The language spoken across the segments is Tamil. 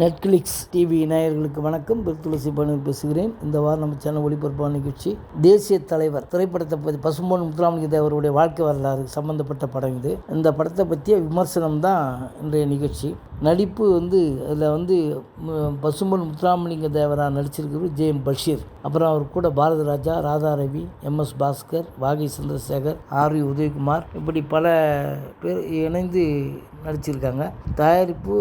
நெட்ஃப்ளிக்ஸ் டிவி நேயர்களுக்கு வணக்கம். துளசி பணியில் பேசுகிறேன். இந்த வாரம் நம்ம சேனல் ஒளிபரப்பான நிகழ்ச்சி தேசிய தலைவர் திரைப்படத்தை பற்றி பசும்பொன் முத்துராமலிங்க தேவருடைய வாழ்க்கை வரலாறு சம்பந்தப்பட்ட படம் இது. இந்த படத்தை பற்றிய விமர்சனம் தான் இன்றைய நிகழ்ச்சி. நடிப்பு வந்து அதில் வந்து பசும்பொன் முத்துராமலிங்க தேவராக நடிச்சிருக்கிறது ஜே எம் பஷீர். அப்புறம் அவர் கூட Bharatha Raja Radha Ravi M S Bhaskar Vaagai Chandrasekhar R we Udhayakumar இப்படி பல பேர் இணைந்து நடிச்சிருக்காங்க. தயாரிப்பு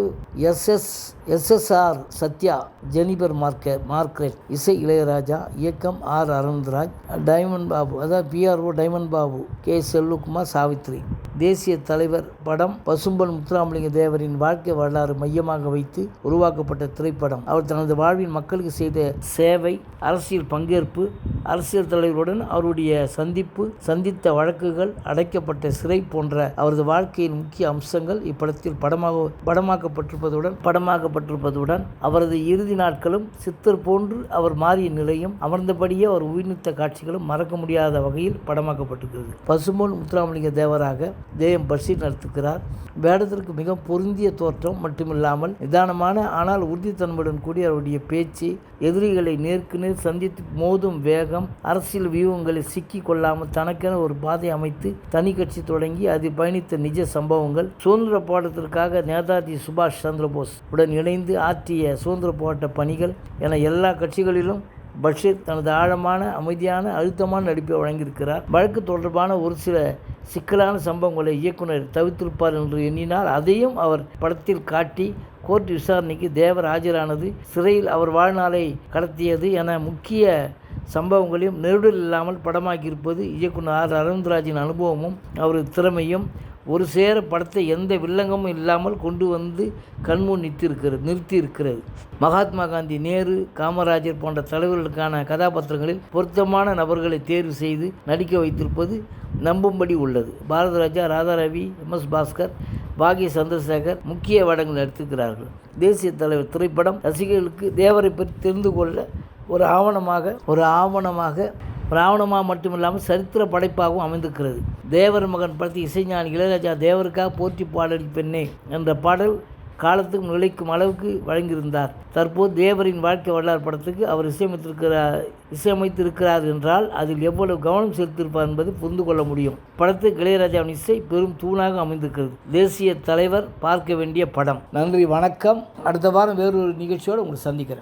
எஸ்எஸ் எஸ்எஸ்ஆர் சத்யா ஜெனிபர் மார்க்க மார்க்ரெட் இசை இளையராஜா இயக்கம் ஆர் அரவிந்த்ராஜ் டைமண்ட் பாபு அதாவது PRO diamond Babu K Selvakumar Savitri. தேசிய தலைவர் படம் பசும்பன் முத்துராமலிங்க தேவரின் வாழ்க்கை வரலாறு மையமாக வைத்து உருவாக்கப்பட்ட திரைப்படம். அவர் தனது வாழ்வின் மக்களுக்கு செய்த சேவை அரசியல் பங்கேற்பு அரசியல் தலைவருடன் அவருடைய சந்திப்பு சந்தித்த வழக்குகள் அடைக்கப்பட்ட சிறை போன்ற அவரது வாழ்க்கையின் முக்கிய அம்சங்கள் இப்படத்தில் படமாக படமாக்கப்பட்டிருப்பதுடன் படமாக்கப்பட்டிருப்பதுடன் அவரது இறுதி நாட்களும் சித்தர் போன்று அவர் மாறிய நிலையும் அமர்ந்தபடியே அவர் உயிர்நீத்த காட்சிகளும் மறக்க முடியாத வகையில் படமாக்கப்பட்டிருக்கிறது. பசும்பொன் முத்துராமலிங்க தேவராக தேயம் பஷீர் நடத்துகிறார். வேடத்திற்கு மிக பொருந்திய தோற்றம் மட்டுமில்லாமல் நிதானமான ஆனால் உறுதித்தன்மையுடன் கூடிய அவருடைய பேச்சு எதிரிகளை நேருக்கு நேர் சந்தித்து மோதும் வேகம் அரசியல் வியூகங்களை சிக்கி கொள்ளாமல் தனக்கென ஒரு பாதை அமைத்து தனி கட்சி தொடங்கி அதில் பயணித்த நிஜ சம்பவங்கள். சுதந்திர போராட்டத்திற்காக நேதாஜி சுபாஷ் சந்திரபோஸ் உடன் இணைந்து ஆற்றிய சுதந்திர போராட்ட பணிகள் என எல்லா கட்சிகளிலும் பஷீர் தனது ஆழமான அமைதியான அழுத்தமான நடிப்பை வழங்கியிருக்கிறார். வழக்கு தொடர்பான ஒரு சில சிக்கலான சம்பவங்களை இயக்குனர் தவிர்த்திருப்பார் என்று எண்ணினால் அதையும் அவர் படத்தில் காட்டி கோர்ட் விசாரணைக்கு தேவர் ஆஜரானது சிறையில் அவர் வாழ்நாளை கடத்தியது என முக்கிய சம்பவங்களையும் நெருடல் இல்லாமல் படமாக்கியிருப்பது இயக்குனர் ஆர். அரவிந்தராஜின் அனுபவமும் அவரது திறமையும் ஒரு சேர படத்தை எந்த வில்லங்கமும் இல்லாமல் கொண்டு வந்து கண்முன் நிறுத்தியிருக்கிறது நிறுத்தியிருக்கிறது. மகாத்மா காந்தி நேரு காமராஜர் போன்ற தலைவர்களுக்கான கதாபாத்திரங்களில் பொருத்தமான நபர்களை தேர்வு செய்து நடிக்க வைத்திருப்பது நம்பும்படி உள்ளது. பாரதராஜா ராதாரவி எம். எஸ். பாஸ்கர் பாகிய சந்திரசேகர் முக்கிய வேடங்கள் நடித்திருக்கிறார்கள். தேசிய தலைவர் திரைப்படம் ரசிகர்களுக்கு தேவரை பற்றி தெரிந்து கொள்ள ஒரு ஆவணமாக ஒரு ஆவணமாக ஒரு ஆவணமாக மட்டுமில்லாமல் சரித்திர படைப்பாகவும் அமைந்திருக்கிறது. தேவர் மகன் படத்தில் இசைஞானி இளையராஜா தேவருக்காக போற்றி பாடல் பெண்ணே என்ற பாடல் காலத்துக்கு நிலைக்கும் அளவுக்கு வழங்கியிருந்தார். தற்போது தேவரின் வாழ்க்கை வரலாறு படத்துக்கு அவர் இசையமைத்திருக்கிறார் இசையமைத்திருக்கிறார் என்றால் அதில் எவ்வளவு கவனம் செலுத்தியிருப்பார் என்பது புரிந்து கொள்ள முடியும். படத்துக்கு இளையராஜாவின் இசை பெரும் தூணாக அமைந்திருக்கிறது. தேசிய தலைவர் பார்க்க வேண்டிய படம். நன்றி வணக்கம். அடுத்த வாரம் வேறொரு நிகழ்ச்சியோடு உங்களை சந்திக்கிறேன்.